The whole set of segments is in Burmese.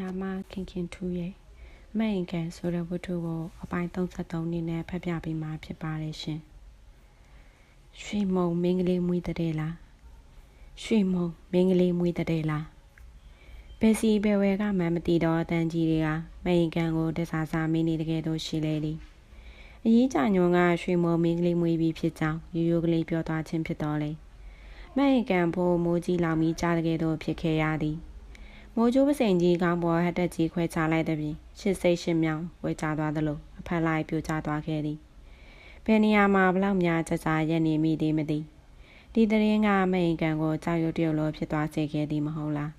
ရာမခင်ခင်ထူးရဲ့မဲ့ရင်ကန်ဆိုတဲ့ဝတ္ထုကိုအပိုင်း33နည်းနဲ့ဖတ်ပြပေးမှာဖြစ်ပါတယ်ရှင်။ရွှေမုံမင်းကလေးမွေးတဲ့လားရွှေမုံမင်းကလေးမွေးတဲ့လားဘယ်စီဘယ်ဝဲကမှမသိတော့အတန်ကြီးတွေကမဲ့ရင်ကန်ကိုတစားစားမင်းနေတကယ်တော့ရှိလေသည်အရေးကြညွန်ကရွှေမုံမင်းကလေးမွေးပြီးဖြစ်ကြောင်းရိုးရိုးကလေးပြောသွားခြင်းဖြစ်တော်လေမဲ့ရင်ကန်ဖို့မိုးကြီးလောင်ပြီးကြားတကယ်တော့ဖြစ်ခဲ့ရသည်။ မိုးကြိုးပစိန်ကြီးကောင်းပေါ်ဟက်တက်ကြီးခွဲချလိုက်သည်ဖြင့်ရှစ်စိတ်ရှစ်မြောင်ဝဲချသွားသလိုအဖက်လိုက်ပြိုကျသွားခဲ့သည်ဘယ်နေရာမှာဘလောက်များကြကြရက်နေမိသေးမသိဒီတရင်ကမိန်ကန်ကိုကြောက်ရွံ့တရုပ်လိုဖြစ်သွားစေခဲ့သည်မဟုတ်လား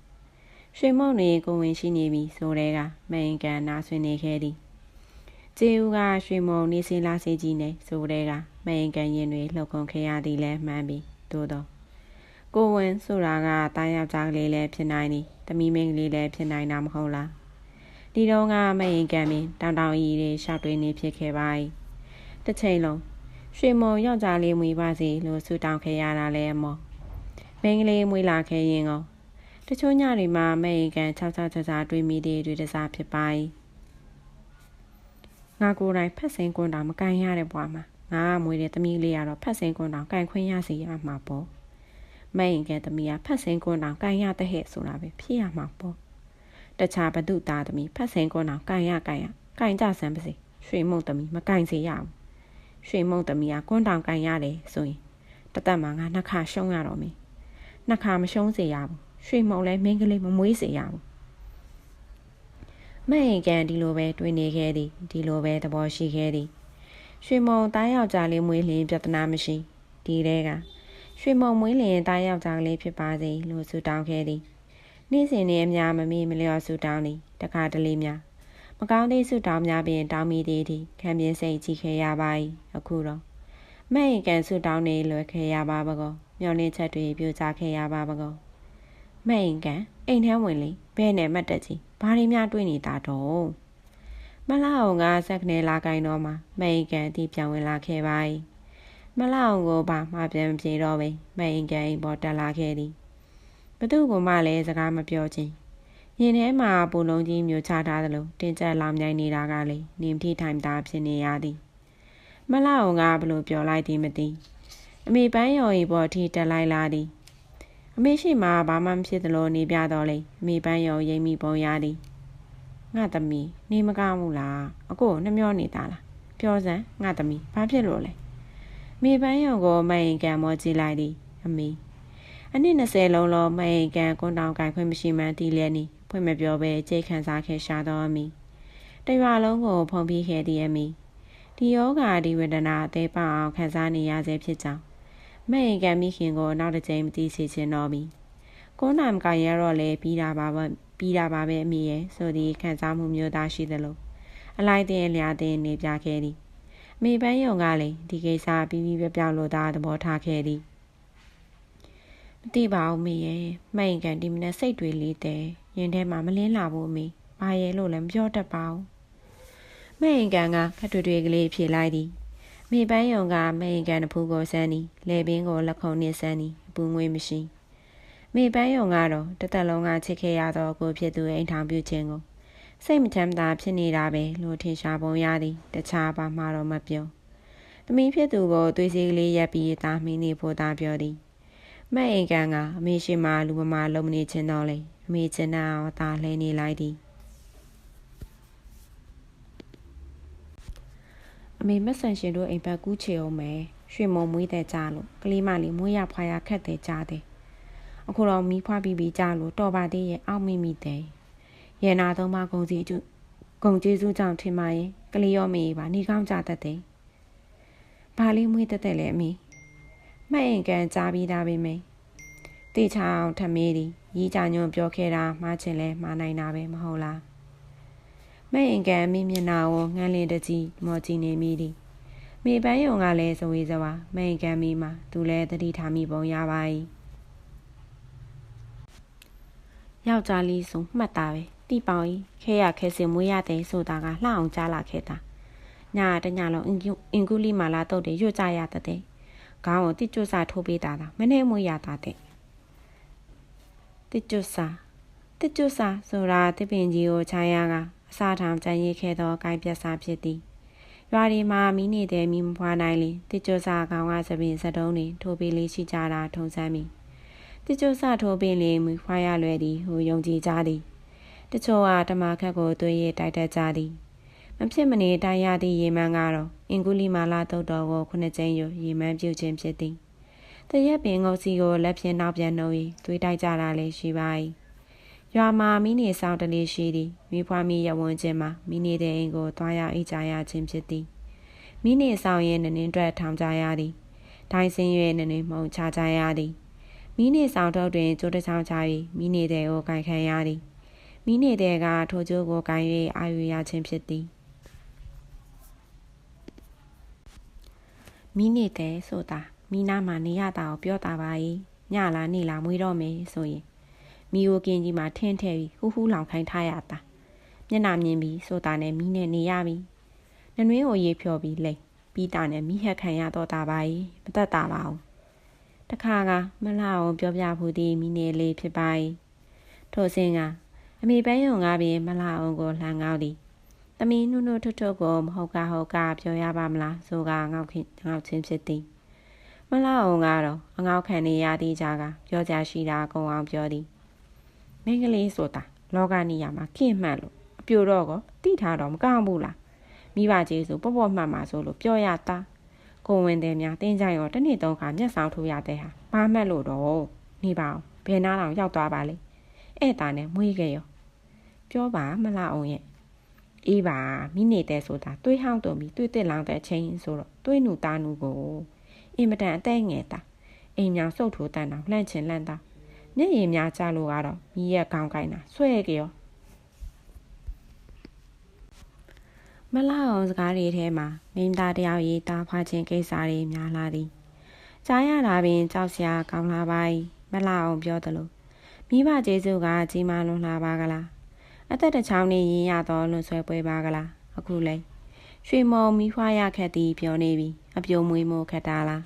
ရွှေမုံနေကိုဝင်ရှိနေပြီဆိုတဲ့ကမိန်ကန်နာဆွေနေခဲ့သည်ကျေဦးကရွှေမုံနေစင်လာစေကြီးနေဆိုတဲ့ကမိန်ကန်ရင်တွေလှုပ်ခုန်ခဲ့ရသည်လဲမှန်ပြီသို့တော့ ကိုဝင်ဆိုတာကတားယောက်ျားကလေးလည်းဖြစ်နိုင်သည်တမီမင်းကလေးလည်းဖြစ်နိုင်တာမဟုတ်လားဒီတော့ကမရင်ကံမင်းတောင်တောင်ကြီးတွေရှောက်တွေနေဖြစ်ခဲ့ပါ၏တစ်ချိန်လုံးရွှေမုံယောက်ျားလေးမွေးပါစေလို့ဆူတောင်းခဲ့ရတာလဲမော်မင်းကလေးမွေးလာခဲ့ရင်ကောတချို့ညတွေမှာမရင်ကံ၆၆၆၆တွေးမိသေးတွေတစားဖြစ်ပါ၏ငါကိုယ်တိုင်ဖက်စင်ကွန်းတောင်မကန်ရတဲ့ဘွားမှာငါကမွေးတဲ့သမီးလေးကတော့ဖက်စင်ကွန်းတောင်ကန်ခွင့်ရစီရမှာပေါ့ မရင်ကသမီးကဖတ်စင်ကွန်းအောင်ကန်ရတဲ့ဟဲ့ဆိုတာပဲဖြစ်ရမှာပေါ့တခြားဘသူသားသမီးဖတ်စင်ကွန်းအောင်ကန်ရကန်ရကန်ကြဆန်းပါစေရွှေမုံသမီးမကန်စေရဘူးရွှေမုံသမီးကကွန်းတောင်ကန်ရတယ်ဆိုရင်တသက်မှာငါနှစ်ခါရှုံးရတော့မယ်နှစ်ခါမရှုံးစေရဘူးရွှေမုံလည်းမင်းကလေးမမွေးစေရဘူးမရင်ကန်ဒီလိုပဲတွေးနေခဲ့သည်ဒီလိုပဲသဘောရှိခဲ့သည်ရွှေမုံတားယောက်ျားလေးမွေးလင်းပြဿနာမရှိဒီတဲက ရွှေမုံမွေးလင်တားယောက်ျားကလေးဖြစ်ပါစေလို့ဆုတောင်းခဲ့သည်နေ့စဉ်နဲ့အများမမေ့မလျော့ဆုတောင်းသည်တခါတလေများမကောင်းသေးဆုတောင်းများပင်တောင်းမိသေးသည်ခံပြင်းစိတ်ကြည့်ခဲ့ရပါ၏အခုတော့မဲ့ရင်ကန်ဆုတောင်းနေလွယ်ခဲ့ရပါပကောမျောလင်းချက်တွေပြိုကျခဲ့ရပါပကောမဲ့ရင်ကန်အိမ်ထဲဝင်လေဘဲနဲ့မတ်တက်ကြီးဘာတွေများတွေးနေတာတော့မလာအောင်ကစက်ကနေလာကင်တော့မှမဲ့ရင်ကန်တီးပြောင်းဝင်လာခဲ့ပါ၏ မလောက်ကိုပါမှပြန်ပြေတော့ပဲမအိမ်ကန်အိမ်ပေါ်တက်လာခဲ့သည်ဘသူကမှလည်းစကားမပြောချင်းရင်ထဲမှာပူလုံးကြီးမျိုးချထားသလိုတင်ကြက်လောင်မြိုင်နေတာကလေနေမထိထိုင်တာဖြစ်နေရသည်မလောက်ကဘလို့ပြောလိုက်သည်မသိအမေပန်းရော်ရီပေါ်ထိတက်လိုက်လာသည်အမေရှိမှဘာမှမဖြစ်သလိုနေပြတော့လေအမေပန်းရော်ရိမ့်မိပုံရသည်ငါသမီးနေမကောင်းဘူးလားအကိုနှမျောနေတာလားပြောစမ်းငါသမီးဘာဖြစ်လို့လဲ မိပန်းရုံကိုမရင်ကန်မောကြည့်လိုက်သည်အမေအနည်း20လုံးလုံးမရင်ကန်ကွန်တောင်ကင်ခွင့်မရှိမှန်းတီးလျက်နီဖွင့်မပြောဘဲကြိတ်ခံစားခဲ့ရှာတော့အမေတရွာလုံးကိုဖုံးပြီးခဲ့သည်အမေဒီယောဂါဒီဝေဒနာအသေးပအောင်ခံစားနေရဆဲဖြစ်ကြောင်းမရင်ကန်မိခင်ကိုနောက်တစ်ကြိမ်မသိစေချင်တော့ပြီကိုနမ်ကရတော့လေပြီးတာပါပဲပြီးတာပါပဲအမေရဲ့ဆိုသည်ခံစားမှုမျိုးသားရှိသလိုအလိုက်တဲ့အလျာတင်နေပြခဲ့သည် မေပန်းယုံကလည်းဒီကိစ္စပြီးပြီးပြောပြောလို့သာသဘောထားခဲ့သည်မသိပါဘူးမေရဲ့မှိန်ကန်ဒီမနဲ့စိတ်တွေလေးတဲ့ရင်ထဲမှာမလင်းလာဘူးမေဘာရဲ့လို့လည်းမပြောတတ်ပါဘူးမှိန်ကန်ကခက်တွေတွေကလေးဖြေလိုက်သည်မေပန်းယုံကမိန်ကန်တဖူးကိုစမ်းသည်လေပင်ကိုလက်ခုံနှင့်စမ်းသည်အပူငွေမရှိ မေပန်းယုံကတော့တသက်လုံးကချစ်ခဲ့ရသောကိုဖြစ်သူအိမ်ထောင်ပြုခြင်းကို စိတ်မချမ်းသာဖြစ်နေတာပဲလို့ထင်ရှားပုံရသည်တခြားဘာမှတော့မပြောသမီးဖြစ်သူကိုသွေးစည်းကလေးရက်ပြီးသားမင်းနေဖို့သာပြောသည်မက်အိမ်ကန်ကအမေရှိမှလူမမလုံးမနေချင်းတော့လေအမေချင်တာသာလှဲနေလိုက်သည်အမေမဆန်ရှင်တို့အိမ်ဘက်ကူးချေအောင်မယ်ရွှေမုံမွေးတဲ့ကြားလို့ကလေးမလေးမွေးရဖွာရခက်တဲ့ကြားတဲ့အခုတော့မီးဖွားပြီးပြီးကြားလို့တော်ပါသေးရဲ့အောက်မိမိတဲ့ ရနာသုံးပါးဂုံစီကျဂုံကျေးဇူးကြောင့်ထင်ပါရင်ကလေးရောမေးပါနေကောင်းကြတတ်တယ်။ဘာလေးမွေးတက်တက်လဲအမေ။မှတ်ရင်ကန်ကြားပြီးသားပဲမေ။တေချောင်းထမေးသည်ရီးကြညွန့်ပြောခဲ့တာမှားချင်လဲမှားနိုင်တာပဲမဟုတ်လား။မှတ်ရင်ကန်မိမျက်နှာကိုငန်းလင်းတကြီးမော်ကြည့်နေမိသည်။မေပန်းယုံကလည်းဇဝေဇဝါမှတ်ရင်ကန်မိမှာသူလည်းတတိထားမိပုံရပါ၏။ယောက်ျားလေးဆိုမှတ်တာပဲ။ တိပေါင်ကြီးခဲရခဲစင်မွေးရတဲ့ဆိုတာကလှအောင်ကြားလာခဲ့တာညာတညလုံးအင်ကူအင်ကူလီမာလာတော့တယ်ရွတ်ကြရတဲ့ခေါင်းကိုတိကျွစာထိုးပေးတာလားမနေမွေးရတာတဲ့တိကျွစာတစ်ကျွစာဆိုတာတစ်ပင်ကြီးကိုခြိုင်းရကအစာထောင်ကြံရည်ခဲ့သောကိုင်းပြက်စာဖြစ်သည်ရွာဒီမှာမိနေတဲ့မိမဖွာနိုင်လင်တစ်ကျွစာကောင်ကသပင်စတုံးတွင်ထိုးပေးလေးရှိကြတာထုံစမ်းမိတစ်ကျွစာထိုးပင်လေးမိဖွာရလွယ်သည်ဟူယုံကြည်ကြသည် တချို့ကဓမ္မခက်ကိုသွေးရတိုက်တတ်ကြသည်မဖြစ်မနေတိုင်းရသည့်ရေမန်းကတော့အင်္ဂုလိမာလာတုတ်တော်ကိုခုနှစ်ကျင်းယူရေမန်းပြုတ်ခြင်းဖြစ်သည်တရက်ပင်ငုတ်စီကိုလက်ဖြင့်နောက်ပြန်နှုတ်၍သွေးတိုက်ကြတာလည်းရှိပါ၏ရွာမှာမိနေဆောင်တလေးရှိသည်မိဖွားမိရဝန်းချင်းမှာမိနေတဲ့အိမ်ကိုသွားရောက်အိတ်ကြရခြင်းဖြစ်သည်မိနေဆောင်ရဲ့နင်းအတွက်ထောင်ကြရသည်ဒိုင်းစင်းရဲ့နင်းမှုံချကြရသည်မိနေဆောင်ထုတ်တွင်ကျိုးတစ်ချောင်းချ၍မိနေတဲ့ကိုကင်ခံရသည် မိနေတဲ့ကထိုကျိုးကိုကင်၍အာယူရခြင်းဖြစ်သည်မိနေတဲ့ဆိုတာမိနာမှာနေရတာကိုပြောတာပါ၏ညလာနေလာမွေးတော့မယ်ဆိုရင်မိအိုကင်းကြီးမှာထင်းထဲပြီးဟူးဟူးလောင်ခိုင်းထားရတာမျက်နာမြင်ပြီးဆိုတာနဲ့မိနဲ့နေရပြီနနွေးကိုရေဖြော်ပြီးလိမ့်ပြီးတာနဲ့မိဟက်ခံရတော့တာပါ၏မသက်တာပါဘူးတခါကမလှအောင်ပြောပြဖို့သည်မိနေလေးဖြစ်ပါ၏ထို့စဉ်က အမေပန်းယုံကားပြီးမလှအောင်ကိုလှန်ကောက်သည်သမီးနုနုထွတ်ထွတ်ကိုမဟုတ်ကဟုတ်ကပြောရပါမလားဆိုကငေါက်ခင်ငေါက်ချင်းဖြစ်သည်မလှအောင်ကတော့အငေါက်ခံနေရသည့်ကြားကပြောကြရှိတာကုံအောင်ပြောသည်မင်းကလေးဆိုတာလောကနေရမှာခင်မှတ်လို့အပြိုတော့ကောတိထားတော့မကောင်းဘူးလားမိဘကြီးဆိုပေါ့ပေါ့မှတ်မှာဆိုလို့ပြောရတာကိုဝင်တယ်များတင်းကြိုင်ရောတနေ့သုံးခါမျက်ဆောင်ထိုးရတဲ့ဟာဘာမှတ်လို့တော့နေပါအောင်ဘယ်နားအောင်ရောက်သွားပါလေ အဲ့တာနဲ့မွေးခဲ့ရောပြောပါမလားအောင်ရဲ့အေးပါမိနေတဲ့ဆိုတာတွေးဟောင်းတုံပြီးတွေးတက်လောင်တဲ့အချိန်ဆိုတော့တွေးနူတာနူကိုအင်မတန်အသက်ငယ်တာအိမ်မြောင်စုပ်ထိုးတန်တော့လှန့်ချင်လှန့်တာမျက်ရည်များကြလို့ကတော့မိရဲ့ကောင်းကိုင်းတာဆွဲကြရောမလာအောင်စကားတွေထဲမှာမိန်းသားတယောက်ရေးတာဖွာခြင်းကိစ္စတွေများလာသည်ကြားရတာပင်ကြောက်စရာကောင်းလာပါ၏မလာအောင်ပြောသလို မိဘကျေးဇူးကကြီးမားလွန်လာပါကလားအသက်တစ်ချောင်းနေရင်ရတော့လွန်ဆွဲပွဲပါကလားအခုလဲရွှေမော်မိဖွားရခက်သည်ပြောနေပြီအပြုံမွေးမို့ခက်တာလား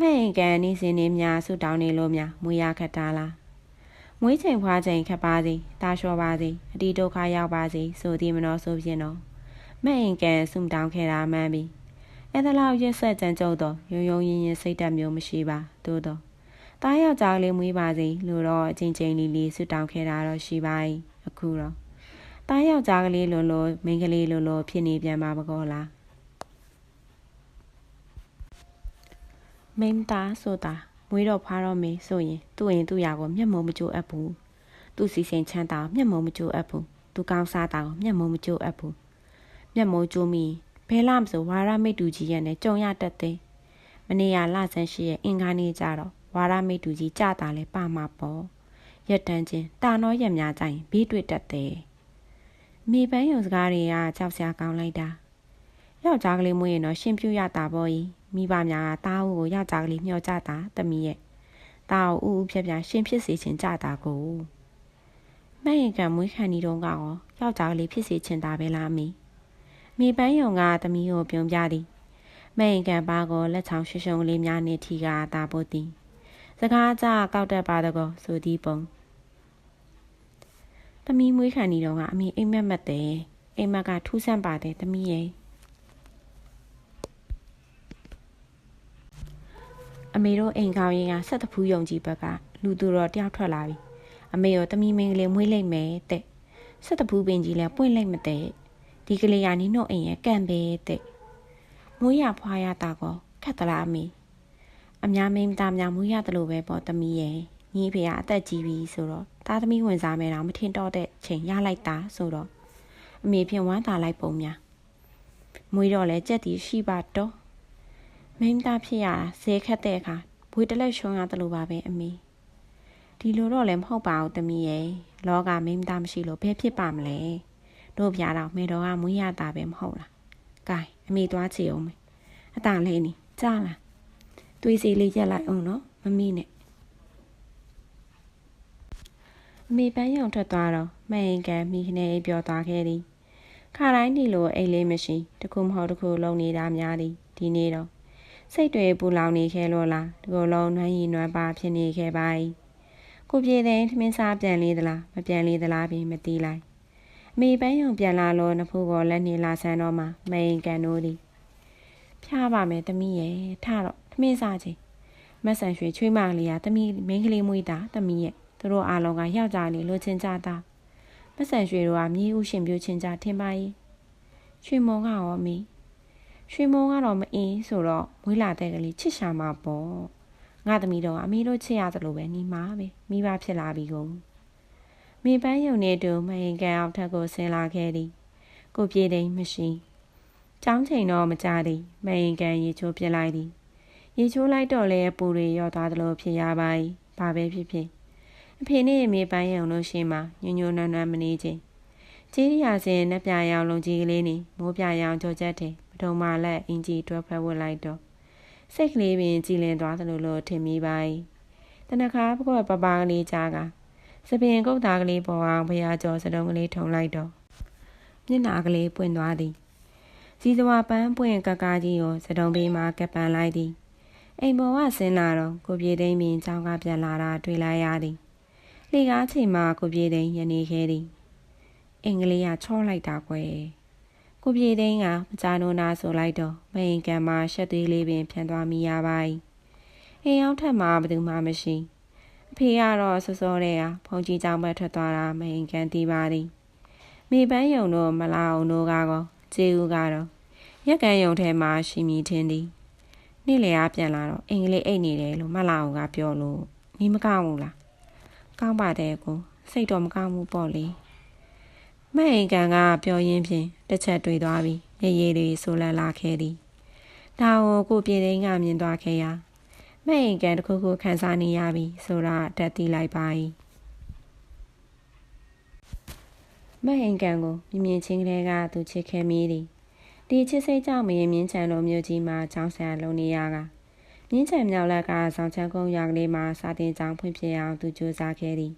မဲ့င်ကန်နေစင်းနေများဆူတောင်းနေလို့များမွေးရခက်တာလားမွေးချိန်ဖွားချိန်ခက်ပါစေတာလျှော်ပါစေအတီဒုက္ခရောက်ပါစေဆိုသည်မနောဆိုဖြင့်တော့မဲ့င်ကန်ဆူတောင်းခဲ့တာမှန်ပြီအဲ့ဒါလောက်ရက်ဆက်ကြံကြုတ်တော့ယုံယုံရင်ရင်စိတ်တက်မျိုးမရှိပါသို့တော့ တားယောက်ျားလေးမွေးပါစေလို့တော့အချင်းချင်းလေးလေးဆူတောင်းခဲ့တာတော့ရှိပါ යි အခုတော့တားယောက်ျားကလေးလိုလိုမိန်းကလေးလိုလိုဖြစ်နေပြန်ပါမကောလားမိန်းသားဆိုတာမွေးတော့ဖွားတော့မေးဆိုရင်သူ့ရင်သူ့ရာကိုမျက်မုံမကြိုးအပ်ဘူးသူစီစဉ်ချမ်းသာမျက်မုံမကြိုးအပ်ဘူးသူကောင်းစားတာကိုမျက်မုံမကြိုးအပ်ဘူးမျက်မုံကြိုးမိဘဲလာမဆိုဝါရမိတ်တူကြီးရဲ့နဲ့ကြုံရတတ်တယ်မနေ့ကလဆန်းရှိရဲ့အင်္ဂါနေ့ကြတော့ ဝါရမိတ်တူကြီးကြတာလဲပါမှာပေါ့ရက်တန်းချင်းတာနောရက်များကြရင်ဘေးတွေ့တတ်တယ်မိပန်းယုံစကားတွေကကြောက်စရာကောင်းလိုက်တာယောက်ျားကလေးမွေးရင်တော့ရှင်ပြူရတာပေါ့ကြီးမိဘများကတားဦးကိုယောက်ျားကလေးမျှော်ကြတာတမီးရဲ့တားဦးဦးဖြက်ဖြက်ရှင်ဖြစ်စေချင်ကြတာကိုမဲ့ရင်ကမွေးခံနေတော့ကရောယောက်ျားကလေးဖြစ်စေချင်တာပဲလားမီမိပန်းယုံကတမီးကိုပြုံးပြသည်မဲ့ရင်ကပါကိုလက်ချောင်းရှုံရှုံလေးများနေထီကတာဖို့သည် စကားကြကောက်တတ်ပါတကောဆိုသည်ပုံသမီးမွေးခံနေတော့ကအမေအိမ်မက်မက်တယ်အိမ်မက်ကထူးဆန်းပါတယ်သမီးရဲ့အမေတို့အိမ်ကောင်းရင်ကဆက်တဖူးယုံကြည်ဘက်ကလူသူတော်တယောက်ထွက်လာပြီအမေရောသမီးမင်းကလေးမွေးလိုက်မယ်တဲ့ဆက်တဖူးပင်ကြီးလည်းပွင့်လိုက်မတဲ့ဒီကလေးကနီနို့အိမ်ရဲ့ကန့်ပဲတဲ့မွေးရဖွာရတာကောခက်သလားအမေ အများမင်းသားများမွေးရတယ်လို့ပဲပေါ့သမီးရဲ့ညီဖေကအသက်ကြီးပြီဆိုတော့သားသမီးဝင်စားမယ်တော့မထင်တော့တဲ့ချိန်ရလိုက်တာဆိုတော့အမေဖြင့်ဝမ်းသာလိုက်ပုံများမွေးတော့လဲကြက်တီရှိပါတော့မိန်းသားဖြစ်ရတာဈေးခက်တဲ့အခါဘွေတလက်ရှုံးရတယ်လို့ပါပဲအမေဒီလိုတော့လည်းမဟုတ်ပါဘူးတမီးရဲ့လောကမိန်းသားမရှိလို့ဘယ်ဖြစ်ပါမလဲတို့ပြတော့မေတော်ကမွေးရတာပဲမဟုတ်လားကဲအမေသွားချေအောင်မယ်အတန်လေးနေကြားလား သွေးစီလေးရက်လိုက်အောင်နော်မမီးနဲ့အမေပန်းရုံထွက်သွားတော့မအိမ်ကန်မိခနဲ့အိပ်ပျော်သွားခဲ့သည်ခါတိုင်းဒီလိုအိတ်လေးမရှိတခုမဟုတ်တခုလုံနေတာများသည်ဒီနေ့တော့စိတ်တွေပူလောင်နေခဲ့လို့လားဒီလိုလုံးနှွမ်းရီနွမ်းပါဖြစ်နေခဲ့ပါ၏ကိုပြေတဲ့ထမင်းစားပြန်လေးသလားမပြန်လေးသလားပြင်မသိလိုက်အမေပန်းယုံပြန်လာလို့နဖူးကလက်နေလာဆန်းတော့မှမိန်ကန်တို့သည်ဖျားပါမယ်သမီးရဲ့ထတော့ထ မင်းစားချင်းမဆန်ရွှေချွေးမလေးကသမီးမင်းကလေးမွေးတာသမီးရဲ့သူတို့အားလုံးကယောက်ျားလေးလိုချင်ကြတာမဆန်ရွှေတို့ကမြေဥရှင်ပြိုချင်ကြထင်ပါရဲ့ရွှေမုံကရောအမေရွှေမုံကတော့မအင်းဆိုတော့မွေးလာတဲ့ကလေးချစ်ရှာမှာပေါ့ငါသမီးတော့အမေတို့ချစ်ရသလိုပဲညီမပဲမိဘဖြစ်လာပြီကုန်မိပန်းယုံနေတူမဟင်ကန်အောင်ထက်ကိုဆင်းလာခဲ့သည်ကိုပြေတိန်မရှိចောင်းချိန်တော့မကြသည်မဟင်ကန်ရေချိုးပြလိုက်သည် ရေချိုးလိုက်တော့လဲပူတွေရော့သွားသလိုဖြစ်ရပါ၏ဘာပဲဖြစ်ဖြစ်အဖေနဲ့အမေပန်းယုံလို့ရှိမှညညနွမ်းနွမ်းမနေချင်းကျေးရစင်နှပြရောင်လုံကြီးကလေးနေမိုးပြရောင်ကြောချက်တယ်ပထုံမလက်အင်ကြီးတွဲဖက်ဝတ်လိုက်တော့စိတ်ကလေးပင်ကြည်လင်သွားသလိုလိုထင်မိပါ၏တနခါပကောပပကလေးကြားကစပင်ကုတ်သားကလေးပေါ်အောင်ဘုရားကျော်စတုံးကလေးထုံလိုက်တော့မျက်နာကလေးပွင့်သွားသည်စီစဝါပန်းပွင့်ကကားကြီးကိုစတုံးပေးမှကပ်ပန်လိုက်သည် အိမ်ပေါ်ကဆင်းလာတော့ကိုပြေသိမ့်ပင်ချောင်းကပြန်လာတာတွေ့လိုက်ရသည်လေကားချိန်မှာကိုပြေသိမ့်ရနေခဲ့သည်အင်္ဂလိပ်ကချောလိုက်တာကွယ်ကိုပြေသိန်းကမကြနိုးနာဆိုလိုက်တော့မရင်ကံမှာရှက်သေးလေးပင်ဖြန်သွားမိရပါ၏အိမ်ရောက်ထက်မှာဘယ်သူမှမရှိအဖေကတော့စောစောတဲ့ကဖုန်ကြီးကြောင်ဘက်ထွက်သွားတာမရင်ကံတီးပါသည်မိပန်းယုံတို့မလာအောင်တို့ကတော့ဂျေဦးကတော့ရက်ကန်ယုံထဲမှာရှိမိထင်းသည် နေ့လေအားပြန်လာတော့အင်္ဂလိပ်အိတ်နေတယ်လို့မလာအောင်ကပြောလို့နီးမကောင်းဘူးလားကောင်းပါတယ်ကိုစိတ်တော့မကောင်းဘူးပေါ့လေမအိမ်ကန်ကပြောရင်းဖြင့်တစ်ချက်တွေ့သွားပြီးရေရည်တွေဆိုလန်လာခဲ့သည်ဒါကိုကိုပြေသိန်းကမြင်သွားခဲ့ရာမအိမ်ကန်တစ်ခုခုခန်းစားနေရပြီဆိုတာတက်သိလိုက်ပါ၏မအိမ်ကန်ကိုမြင်မြင်ချင်းကလေးကသူချစ်ခဲ့မိသည် ဒီချစ်စိတ်ကြောင့်မရင်မြင်းချံလိုမျိုးကြီးမှာចောင်းဆရာလုံနေရကမြင်းချံမြောက်လက်ကဆောင်ချမ်းကုန်းရွာကလေးမှာစာတင်ကျောင်းဖွင့်ပြအောင်သူကြိုးစားခဲ့သည်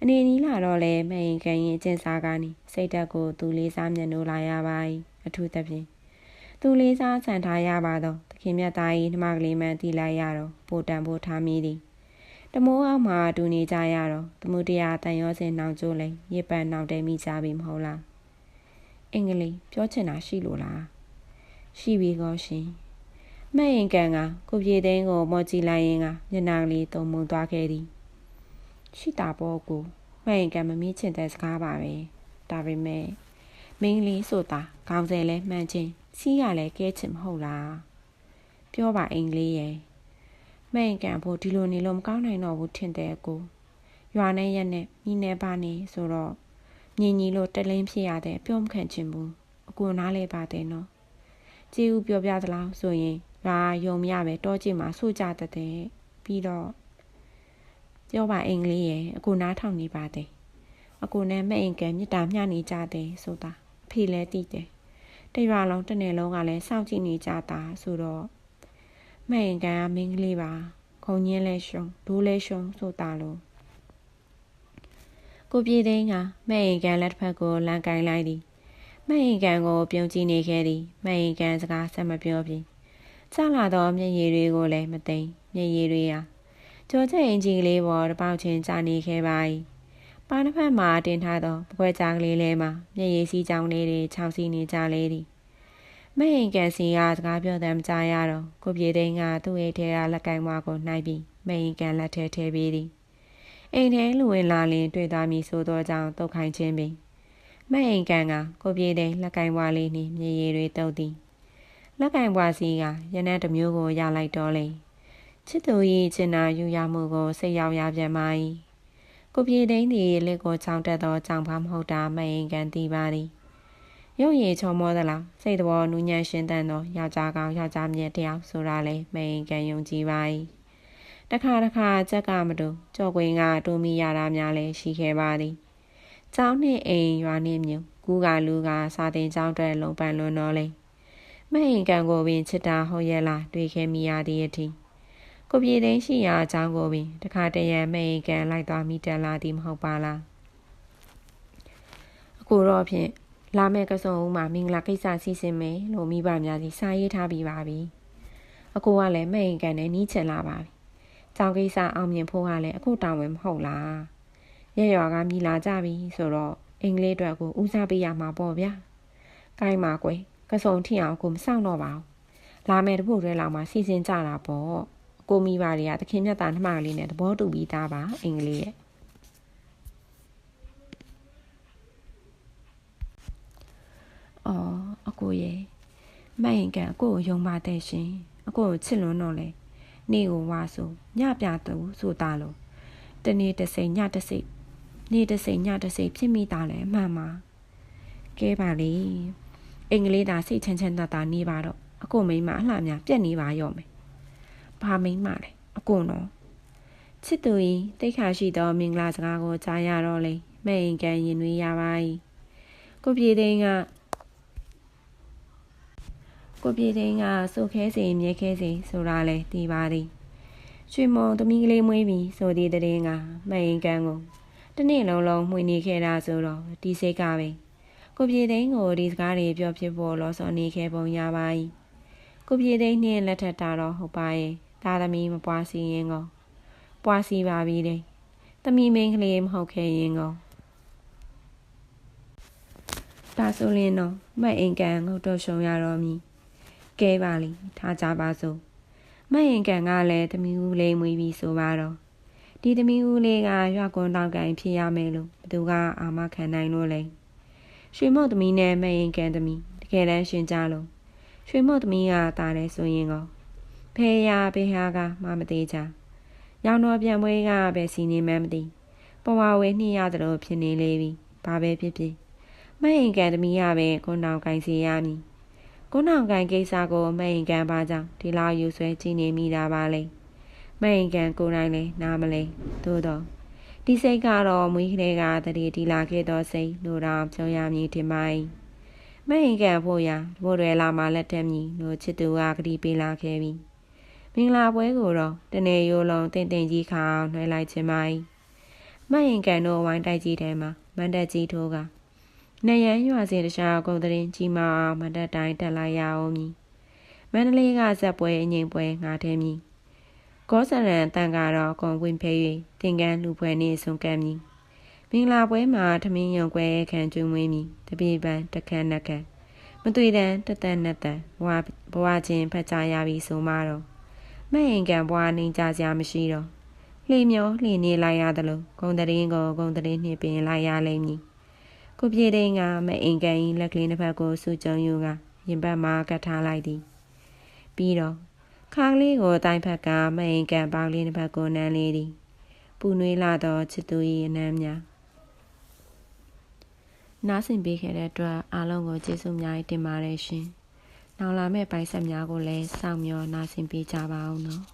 အနေနီးလာတော့လဲမရင်ခံရင်ကျင့်စားကနေစိတ်ဓာတ်ကိုသူလေးစားမျက်နှိုးလာရပါ၏အထူးသဖြင့်သူလေးစားဆန်ထားရပါတော့သခင်မြတ်သား၏နှမကလေးမှန်တီးလိုက်ရတော့ပိုတန်ဖို့ထားမိသည်တမိုးအောင်မှာတူနေကြရတော့သမှုတရားတန်ရောစင်နှောင်ကျိုးလိမ့်ရစ်ပန်နှောင်တဲမိကြပြီမဟုတ်လား အင်္ဂလိပ်ပြောချင်တာရှိလို့လားရှိပြီကောရှင်မဲ့ရင်ကန်ကကိုပြေသိန်းကိုမော်ကြည့်လိုက်ရင်ကမျက်နှာကလေးတုံမုံသွားခဲ့သည်ရှိတာပေါ့ကိုမှန်ကံမမီးချင်တဲ့စကားပါပဲဒါပေမဲ့မင်းလေးဆိုတာခေါင်းစဲလဲမှန်ချင်းစီးရလဲကဲချင်မဟုတ်လားပြောပါအင်္ဂလိပ်ရဲ့မှန်ကံဖို့ဒီလိုနေလို့မကောင်းနိုင်တော့ဘူးထင်တယ်ကိုရွာနဲ့ရက်နဲ့မိနေပါနေဆိုတော့ မြင်ကြီးလို့တလင်းဖြစ်ရတဲ့ပြောမခံချင်ဘူးအကူနားလဲပါတယ်နော်ကြည်ဦးပြောပြသလားဆိုရင်ရွာယုံမရပဲတောကြည့်မှာဆိုကြတဲ့ပြီးတော့ပြောပါအင်္ဂလိပ်ရဲ့အကိုနားထောင်နေပါတယ်အကိုနဲ့မဲ့အင်ကမြစ်တာမျှနေကြတယ်ဆိုတာအဖေလည်းသိတယ်တရွာလုံးတစ်နယ်လုံးကလည်းစောင့်ကြည့်နေကြတာဆိုတော့မဲ့အင်ကန်ကမင်းကလေးပါခုံညင်းလဲရှုံဒိုးလဲရှုံဆိုတာလို့ ကိုပြေသိန်းကမဲ့အင်ကန်လက်တစ်ဖက်ကိုလမ်းကင်လိုက်သည်မဲ့အင်ကန်ကိုပြုံးကြည့်နေခဲ့သည်မဲ့အင်ကန်စကားဆက်မပြောပြီကျလာတော့မျက်ရည်တွေကိုလည်းမသိမျက်ရည်တွေဟာကြောချက်အင်ကြီးကလေးပေါ်တပေါက်ချင်းကြာနေခဲ့ပါ၏ပါတစ်ဖက်မှာတင်ထားသောပပွဲကြားကလေးလဲမှာမျက်ရည်စီးကြောင်လေးတွေခြောက်စီးနေကြလေသည်မဟင်ကန်စီကစကားပြောတယ်မကြားရတော့ကိုပြေသိန်းကသူ့အိတ်ထဲကလက်ကင်မကိုနှိုက်ပြီးမဟင်ကန်လက်ထဲထည့်ပေးသည် အိမ်ထဲလူဝင်လာလင်တွေ့သွားမည်ဆိုသောကြောင့်တုတ်ခိုင်းခြင်းပင်မဟင်ကန်ကကိုပြေသိန်းလက်ကင်ဘွားလေးနှင့်မျက်ရည်တွေတုပ်သည်လက်ကင်ဘွားစီကရနန်းတစ်မျိုးကိုရလိုက်တော့လေချစ်သူ၏ချင်နာယူရမှုကိုစိတ်ရောက်ရပြန်ပါ၏ကိုပြေသိန်းသည်လက်ကိုချောင်းတက်သောကြောင်ဖားမဟုတ်တာမအိမ်ကန်သိပါသည်ရုပ်ရည်ချုံမောသလားစိတ်တော်နူးညံ့ရှင်းတန်သောယောက်ျားကောင်ယောက်ျားမြတ်တယောက်ဆိုတာလေမအိမ်ကန်ယုံကြည်ပါ၏ တခါတခါကြက်ကမတူကြော်ကွင်းကတိုးမိရတာများလည်းရှိခဲ့ပါသည်ကျောင်းနှင့်အိမ်ရွာနှင့်မြို့ကူးကလူကစာတင်ကျောင်းအတွက်လုံပန်လွန်တော်လေမအိမ်ကန်ကိုပင်ချစ်တာဟုတ်ရဲ့လားတွေ့ခဲ့မိရသည့်အထိကိုပြေသိန်းရှိရာအကြောင်းကိုပင်တခါတရံမိန်ကန်လိုက်သွားမိတက်လာသည်မဟုတ်ပါလားအခုတော့ဖြင့်လာမယ့်ကစုံဦးမှာမင်္ဂလာကိစ္စစီစဉ်မယ်လို့မိဘများစီစာရေးထားပြီးပါပြီအကိုကလည်းမိန်ကန်နဲ့နီးချင်လာပါပြီ ကြောင်ကိစ္စအောင်မြင်ဖို့ကလည်းအခုတောင်းဝင်မဟုတ်လားရရွာကမိလာကြပြီဆိုတော့အင်္ဂလိပ်အတွက်ကိုဦးစားပေးရမှာပေါ့ဗျာကိုင်းပါကွယ်ကစုံထီအောင်ကိုမဆောင်တော့ပါဘူးလာမယ်တပုတ်ရဲလောက်မှစီစဉ်ကြတာပေါ့ကိုမိပါတွေကသခင်မြတ်တာနှမကလေးနဲ့သဘောတူပြီးသားပါအင်္ဂလိပ်ရဲ့အော်အကိုရဲ့မရင်ကအကိုကိုယုံပါတဲ့ရှင်အကိုကိုချစ်လွန်းတော့လေ နေကိုဝါဆိုညပြတူဆိုတာလို့တနေ့တစ်စိမ်ညတစ်စိမ်နေ့တစ်စိမ်ညတစ်စိမ်ဖြစ်မိတာလဲအမှန်ပါကဲပါလေအင်္ဂလိပ်သားစိတ်ချမ်းချမ်းသာသာနေပါတော့အကိုမိမအလှများပြက်နေပါရော့မယ်ဘာမိမလဲအကိုနော်ချစ်သူကြီးတိတ်ခါရှိသောမင်္ဂလာစကားကိုကြားရတော့လေမဲ့ရင်ကန်ရင်တွေရပါ යි ကိုပြေသိန်းက ကိုပြေသိန်းကစိုးခဲစီမြဲခဲစီဆိုတာလဲတီးပါသည်ရွှေမုံသမီးကလေးမွေးပြီးဆိုသည်တည်င်းကမရင်ကန်ကိုတနေ့လုံးလုံးမှွေနေခဲ့တာဆိုတော့ဒီစိတ်ကပဲကိုပြေသိန်းကိုဒီစကားတွေပြောဖြစ်ဖို့လောစော်နေခဲ့ပုံရပါ၏ကိုပြေသိန်းနှင့်လက်ထက်တာတော့ဟုတ်ပါရဲ့သားသမီးမပွားစီရင်ကိုပွားစီပါပြီတဲ့သမီးမင်းကလေးမဟုတ်ခဲ့ရင်ကိုဒါဆိုရင်တော့မအိမ်ကန်ငုတ်တော့ရှုံရတော့မည် ကဲပါလိထားကြပါစို့မရင်ကန်ကလည်းသမီးဦးလေးမွေးပြီးဆိုပါတော့ဒီသမီးဦးလေးကရွာကွန်တောင်ကန်ဖြစ်ရမယ်လို့ဘသူကအာမခံနိုင်လို့လဲရွှေမုတ်သမီးနဲ့မရင်ကန်သမီးတကယ်တမ်းရှင်ကြလို့ရွှေမုတ်သမီးကတာတယ်ဆိုရင်ကောဖေးရဘေးဟာကမမသေးကြရောင်တော်ပြန်ပွဲကပဲစီနေမှန်းမသိပဝဝဲနှိရသလိုဖြစ်နေလေပြီဘာပဲဖြစ်ဖြစ်မရင်ကန်သမီးကပဲကွန်တောင်ကန်စီရမည် ကိုနောင်ကန်ကိစ္စကိုမရင်ကန်ပါကြောင့်ဒီလောက်ယူဆွဲကြည့်နေမိတာပါလေမရင်ကန်ကိုနိုင်လဲနားမလဲသို့တော့ဒီစိတ်ကတော့မွေးကလေးကတတိတီလာခဲ့သောစိတ်လို့တော့ပြောရမည်ထင်ပါ၏မရင်ကန်ဖို့ရာဘိုးတွေလာမှလက်ထက်မြည်လို့ချစ်သူကကတိပေးလာခဲ့ပြီမင်္ဂလာပွဲကိုတော့တနေရိုးလုံးတင်တင်ကြီးခါနှွှဲလိုက်ခြင်းပါ၏မရင်ကန်တို့ဝိုင်းတိုက်ကြီးထဲမှာမန်တက်ကြီးထိုးက နေရန်ရွာစဉ်တခြားကုန်တရင်ကြီးမာမတ်တက်တိုင်းတက်လိုက်ရအောင်မည်မန္တလေးကဇက်ပွဲအငိမ်ပွဲငါထဲမည်ကောစရန်တန်ကတော့ကွန်ဝင်ဖဲ၍တင်ကန်းလူပွဲနှင့်ဆုံကပ်မည်မင်္ဂလာပွဲမှာထမင်းရုံကွဲခံကျွေးမွေးမည်တပြေပန်းတခန့်နှက်ခန့်မတွေ့တန်တသက်နဲ့တန်ဘဝဘဝချင်းဖတ်ကြရပြီဆိုမှတော့မဟင်ကံဘဝနေကြစရာမရှိတော့လှေမျောလှေနေလိုက်ရသလိုဂုံတရင်ကိုဂုံတရင်နှင့်ပင်လိုက်ရလိမ့်မည် ကိုပြေတဲ့ကမအင်ကန်လက်ကလေးတစ်ဖက်ကိုစူကြုံယူကရင်ဘတ်မှာကတ်ထားလိုက်သည်ပြီးတော့ခါကလေးကိုတိုင်ဖက်ကမအင်ကန်ပေါင်းလေးတစ်ဖက်ကိုနမ်းလေးသည်ပူနွေးလာသောချစ်သူ၏အနမ်းများနားဆင်ပေးခဲ့တဲ့အတွက်အားလုံးကိုကျေးဇူးများတင်ပါတယ်ရှင်။နောက်လာမယ့်ပိုင်းဆက်များကိုလည်းစောင့်မျှော်နားဆင်ပေးကြပါအောင်နော်။